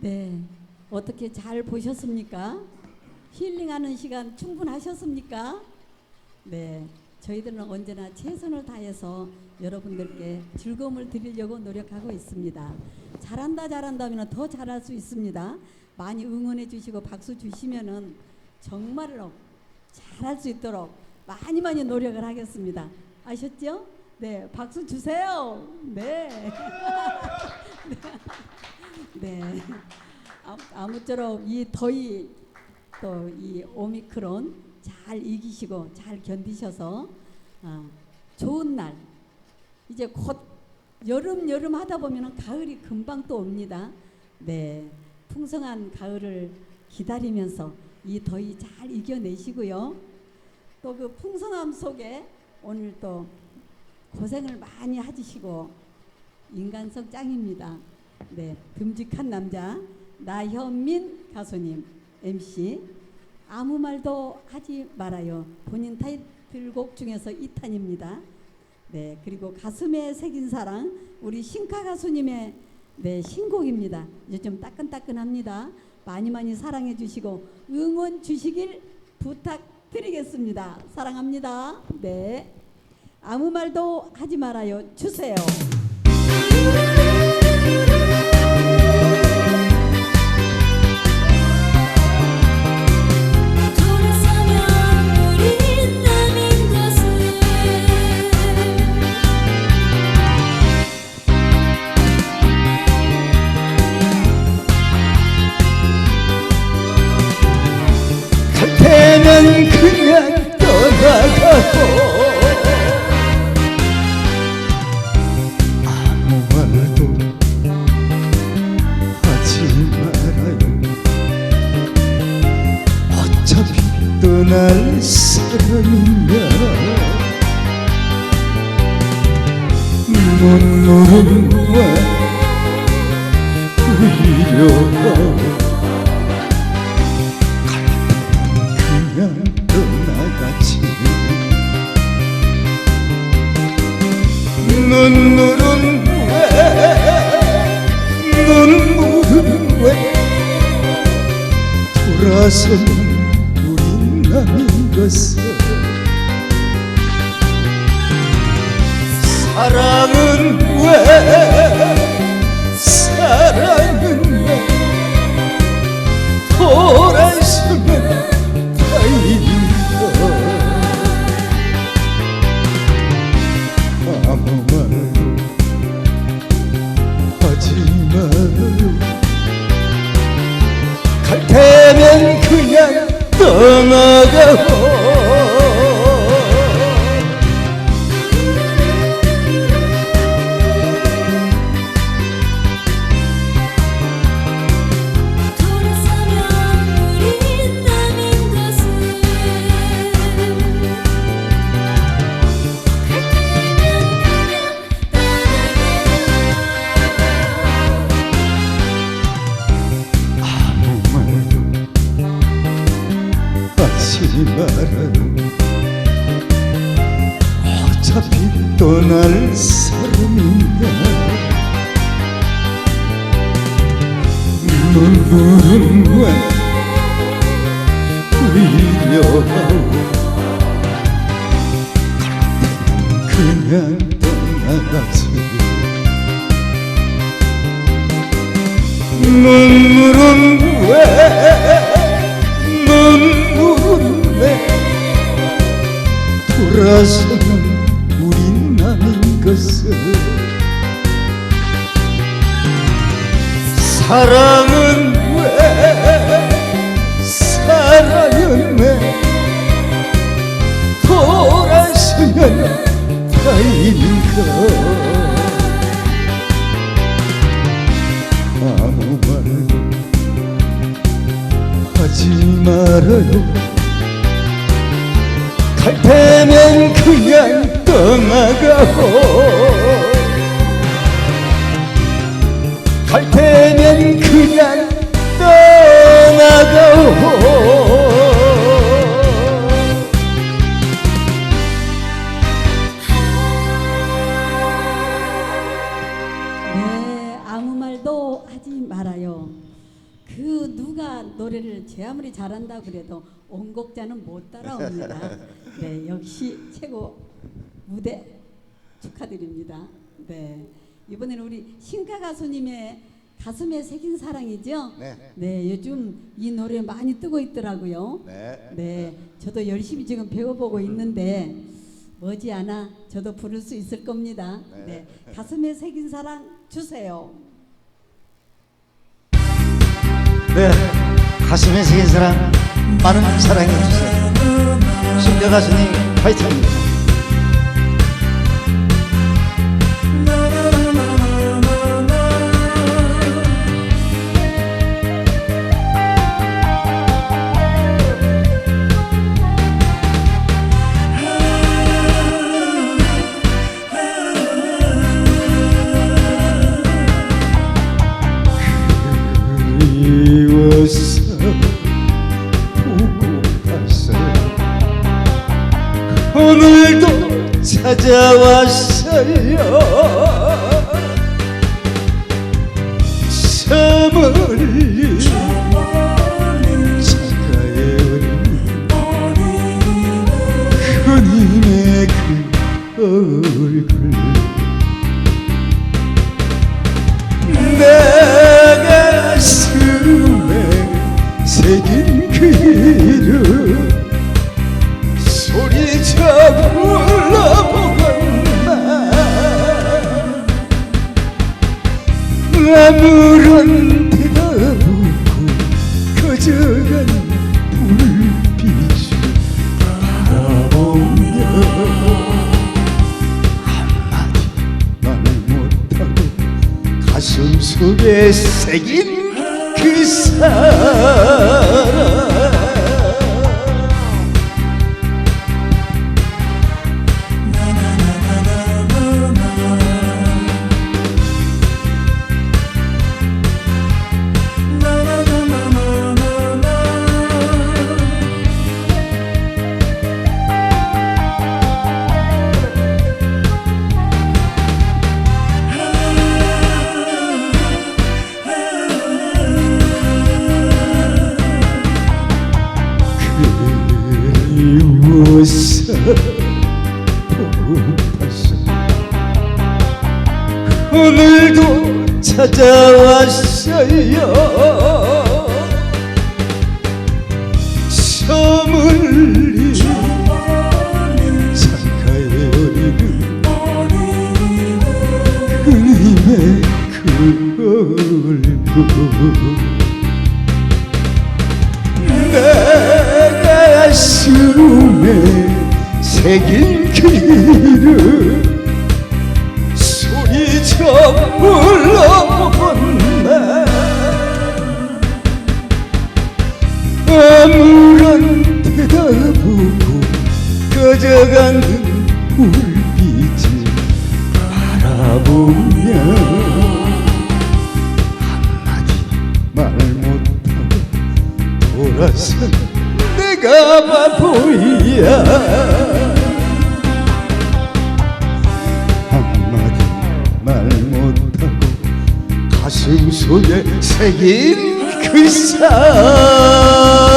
네. 어떻게 잘 보셨습니까? 힐링하는 시간 충분하셨습니까? 네. 저희들은 언제나 최선을 다해서 여러분들께 즐거움을 드리려고 노력하고 있습니다. 잘한다 잘한다 하면 더 잘할 수 있습니다. 많이 응원해 주시고 박수 주시면은 정말로 잘할 수 있도록 많이 많이 노력을 하겠습니다. 아셨죠? 네, 박수 주세요. 네. 네. 아, 아무쪼록 이 더위 또 이 오미크론 잘 이기시고 잘 견디셔서 아, 좋은 날 이제 곧 여름 여름 하다 보면은 가을이 금방 또 옵니다. 네, 풍성한 가을을 기다리면서 이 더위 잘 이겨내시고요. 또 그 풍성함 속에 오늘 또 고생을 많이 하시고 인간성 짱입니다. 네, 듬직한 남자 나현민 가수님 MC 아무 말도 하지 말아요. 본인 타이틀곡 중에서 2탄입니다. 네, 그리고 가슴에 새긴 사랑 우리 신카 가수님의 네, 신곡입니다. 이제 좀 따끈따끈합니다. 많이 많이 사랑해 주시고 응원 주시길 부탁드리겠습니다. 사랑합니다. 네. 아무 말도 하지 말아요. 주세요. 떠날 사람이면 눈물과 위로하고 그냥 떠나가지 눈물은 왜? 눈물은 왜? 돌아서는 것을 사랑은 왜 사랑은 왜 돌아서면 다행이다 아무 말도 하지 말아요 갈 테면 그냥 떠나가고 떠날 사람인가? 눈물은 왜 위로하고 그냥 떠나가지. 눈물은 왜? 눈물은 왜 돌아서는 것을. 사랑은 왜? 사랑은 왜? 돌아서면 다인가 아무 말도 하지 말아요. 갈 테면 그냥 떠나가고 갈 테면 그냥 떠나가고 네, 아무 말도 하지 말아요. 그 누가 노래를 제 아무리 잘한다 그래도 원곡자는 못 따라옵니다. 네, 역시 최고 무대 축하드립니다. 네, 이번에는 우리 신가 가수님의 가슴에 새긴 사랑이죠. 네. 네, 요즘 이 노래 많이 뜨고 있더라고요. 네. 네, 저도 열심히 지금 배워보고 있는데 머지않아 저도 부를 수 있을 겁니다. 네, 가슴에 새긴 사랑 주세요. 네, 가슴에 새긴 사랑 많은 사랑해 주세요. 신가 가수님 화이팅입니다. 멀리 창가에 어린 그님의 그 얼굴 아무런 대답 없고 꺼져간 불빛을 바라보며 말을 못하고 가슴 속에 새긴 그 사람 보고파서 오늘도 찾아왔어요 보며 한마디 말 못하고 돌아서 내가 바보야 한마디 말 못하고 가슴 속에 새긴 그 사람